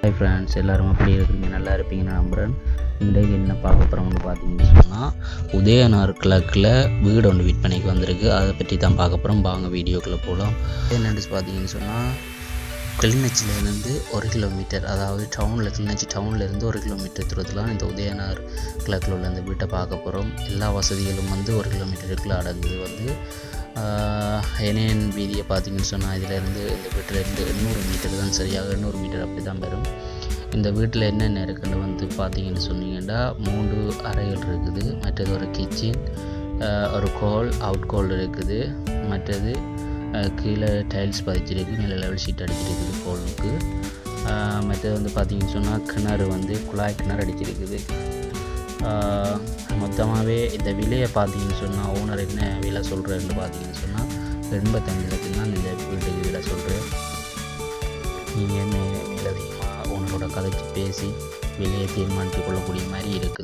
Hi friends எல்லோரும் எப்படி இருக்கிறீங்க நல்லா இருப்பீங்கன்னு நம்புகிறேன் இன்றைக்கு என்ன பார்க்க போகிறோம்னு பார்த்தீங்கன்னு சொன்னால் உதயநார் கிழக்கில் வீடு ஒன்று விற்பனைக்கு வந்திருக்கு. அதை பற்றி தான் பார்க்க போகிறோம் வாங்க வீடியோக்குள்ளே போகலாம் என்னென்னு பார்த்தீங்கன்னு சொன்னால் கிளிநொச்சியிலேருந்து ஒரு கிலோமீட்டர் அதாவது டவுனில் கிளிநொச்சி டவுன்லேருந்து ஒரு கிலோமீட்டர் தூரத்தில் இந்த உதயநார் கிழக்கில் உள்ள அந்த வீட்டை பார்க்க போகிறோம் எல்லா வசதிகளும் வந்து ஒரு கிலோமீட்டருக்குள்ளே அடங்குது. வந்து என்என் வீதியை பார்த்தீங்கன்னு சொன்னால் இதிலேருந்து இந்த வீட்டிலேருந்து எண்ணூறு மீட்டர் தான் சரியாக எண்ணூறு மீட்டர் அப்படி தான் வரும். இந்த வீட்டில் என்னென்ன இருக்குன்னு வந்து பார்த்தீங்கன்னு சொன்னீங்கன்னா மூன்று அறைகள் இருக்குது. மற்றது ஒரு கிச்சன் ஒரு கோல் அவுட் கோல் இருக்குது. மற்றது கீழே டைல்ஸ் பதிச்சிருக்கு மேலே லெவல் ஷீட் அடிச்சிருக்குது கோலுக்கு மற்றது வந்து பார்த்தீங்கன்னு சொன்னால் கிணறு வந்து குழாய் கிணறு அடிச்சிருக்குது. மொத்தமாகவே இந்த விலையை பார்த்தீங்கன்னு சொன்னால் ஓனர் என்ன விலை சொல்கிறேன்னு பார்த்தீங்கன்னு சொன்னால் எண்பத்தஞ்சு லட்சம் தான் இந்த வீட்டுக்கு விலை சொல்கிறேன் நீங்கள் என்ன அதிகமாக ஓனரோட கதைச்சு பேசி விலையை தீர்மானித்து கொள்ளக்கூடிய மாதிரி இருக்குது.